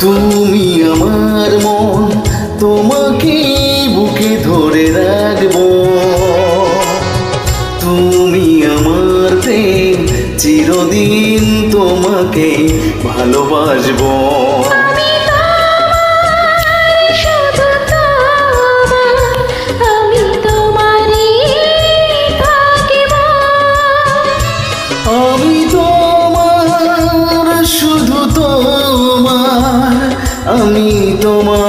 তুমি আমার মন তোমাকে বুকে ধরে রাখব। তুমি আমার চিরদিন তোমাকে ভালোবাসবো। আমি তোমার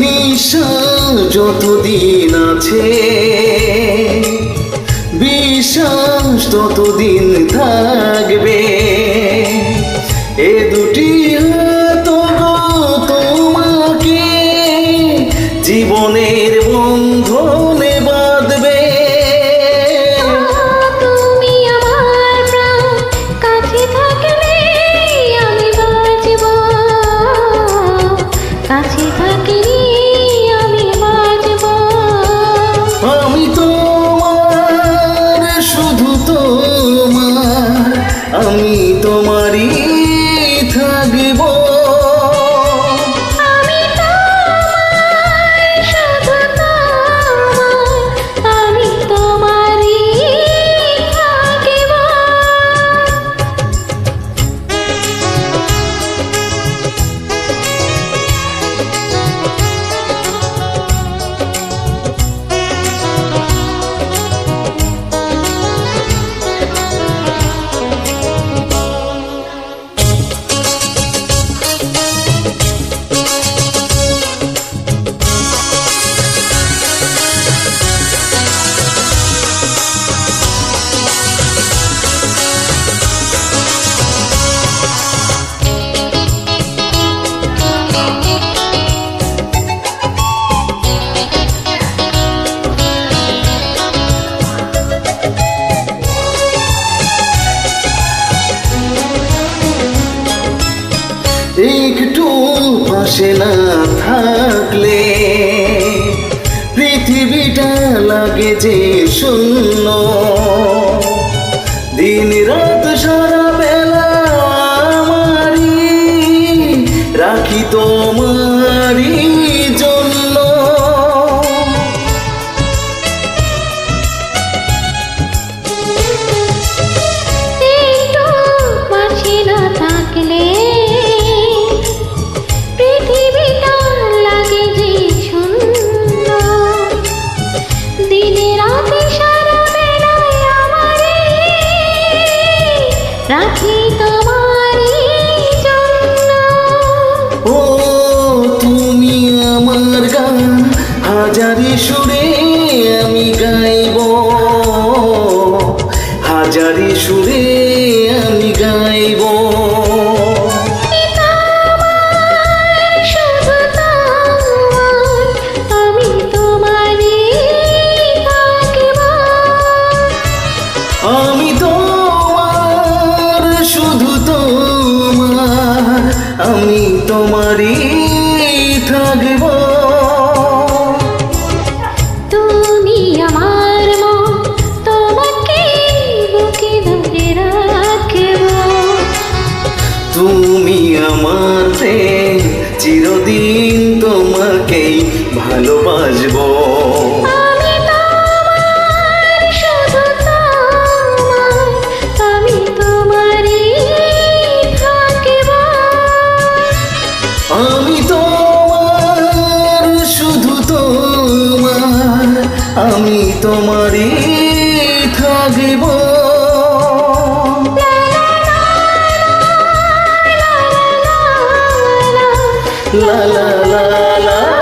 নিশা যতদিন আছে বিশ্বাস ততদিন থাকবে। পাশে না থাকলে পৃথিবীটা লাগে যে শূন্য। দিন রাত সারা বেলা আমারি রাখি তোমারি রাখি তোমারই ও তুমি আমার গান হাজারি সুরে তোমারই থাকিব la la la la